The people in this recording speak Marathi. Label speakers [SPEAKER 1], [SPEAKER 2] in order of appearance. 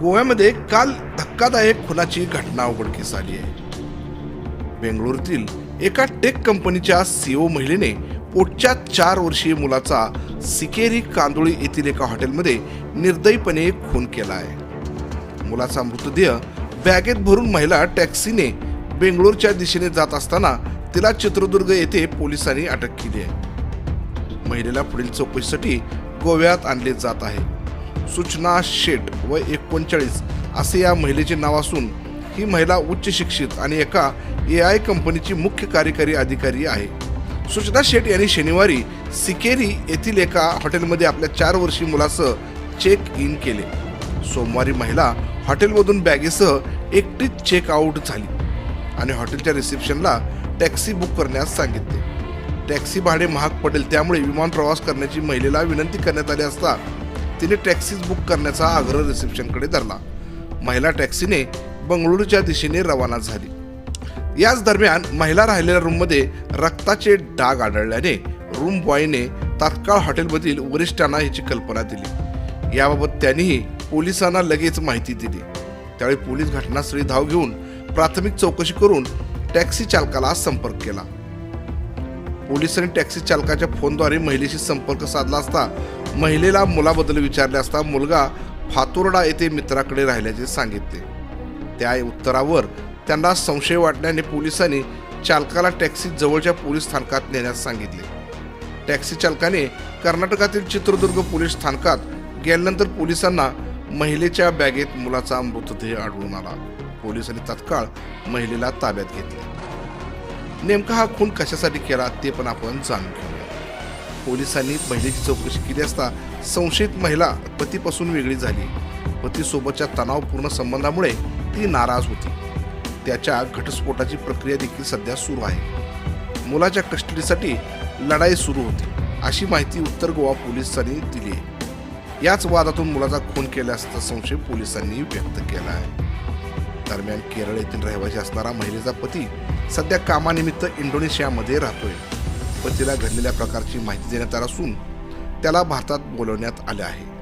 [SPEAKER 1] गोव्यामध्ये काल धक्कादायक खुनाची घटना उघडकीस आली आहे. बेंगळुरूतील एका टेक कंपनीच्या सीओ महिलेने पोटच्या चार वर्षीय मुलाचा सिकेरी कांदोळी येथील एका हॉटेलमध्ये निर्दयीपणे खून केला आहे. मुलाचा मृतदेह बॅगेत भरून महिला टॅक्सीने बेंगळूरच्या दिशेने जात असताना तिला चित्रदुर्ग येथे पोलिसांनी अटक केली आहे. महिलेला पुढील चौकशीसाठी गोव्यात आणले जात आहे. सूचना शेट व एकोणचाळीस असे या महिलेचे नाव असून ही महिला उच्च शिक्षित आणि एका ए आय कंपनीची मुख्य कार्यकारी अधिकारी आहे. सूचना शेट यांनी शनिवारी सिकेरी येथील एका हॉटेलमध्ये आपल्या चार वर्षी मुलासह चेक इन केले. सोमवारी महिला हॉटेलमधून बॅगेसह एकटीच चेक आऊट झाली आणि हॉटेलच्या रिसेप्शनला टॅक्सी बुक करण्यास सांगितले. टॅक्सी भाडे महाग पडेल त्यामुळे विमान प्रवास करण्याची महिलेला विनंती करण्यात आली असता तिने टॅक्सीज बुक करण्याचा आग्रह रिसेप्शनकडे धरला. महिला टॅक्सीने बंगळुरूच्या दिशेने रवाना झाली. याच दरम्यान महिला राहिलेल्या रूममध्ये रक्ताचे डाग आढळल्याने रूम बॉयने तात्काळ हॉटेलमधील वरिष्ठांना याची कल्पना दिली. याबाबत त्यांनीही पोलिसांना लगेच माहिती दिली. त्यावेळी पोलीस घटनास्थळी धाव घेऊन प्राथमिक चौकशी करून टॅक्सी चालकाला संपर्क केला. पोलिसांनी टॅक्सी चालकाच्या फोनद्वारे महिलेशी संपर्क साधला असता महिलेला मुलाबद्दल विचारले असता मुलगा फातोर्डा येथे मित्राकडे राहिल्याचे सांगितले. त्या उत्तरावर त्यांना संशय वाटल्याने पोलिसांनी चालकाला टॅक्सी जवळच्या पोलीस स्थानकात नेण्यास सांगितले. टॅक्सी चालकाने कर्नाटकातील चित्रदुर्ग पोलीस स्थानकात गेल्यानंतर पोलिसांना महिलेच्या बॅगेत मुलाचा मृतदेह आढळून आला. पोलिसांनी तत्काळ महिलेला ताब्यात घेतले. नेमका हा खून कशासाठी केला ते पण आपण जाणून घेऊ. पोलिसांनी महिलेची चौकशी केली असता संशयित महिला पतीपासून वेगळी झाली. पतीसोबतच्या तणावपूर्ण संबंधामुळे ती नाराज होती. त्याच्या घटस्फोटाची प्रक्रिया देखील सध्या सुरू आहे. मुलाच्या कस्टडीसाठी लढाई सुरू होती अशी माहिती उत्तर गोवा पोलिसांनी दिली आहे. याच वादातून मुलाचा खून केला असता संशय पोलिसांनी व्यक्त केला आहे. दरम्यान केरळ येथील रहिवासी असणारा महिलेचा पती सध्या कामानिमित्त इंडोनेशियामध्ये राहतोय. पतीला घडलेल्या प्रकारची माहिती देण्यात आली असून त्याला भारतात बोलवण्यात आले आहे.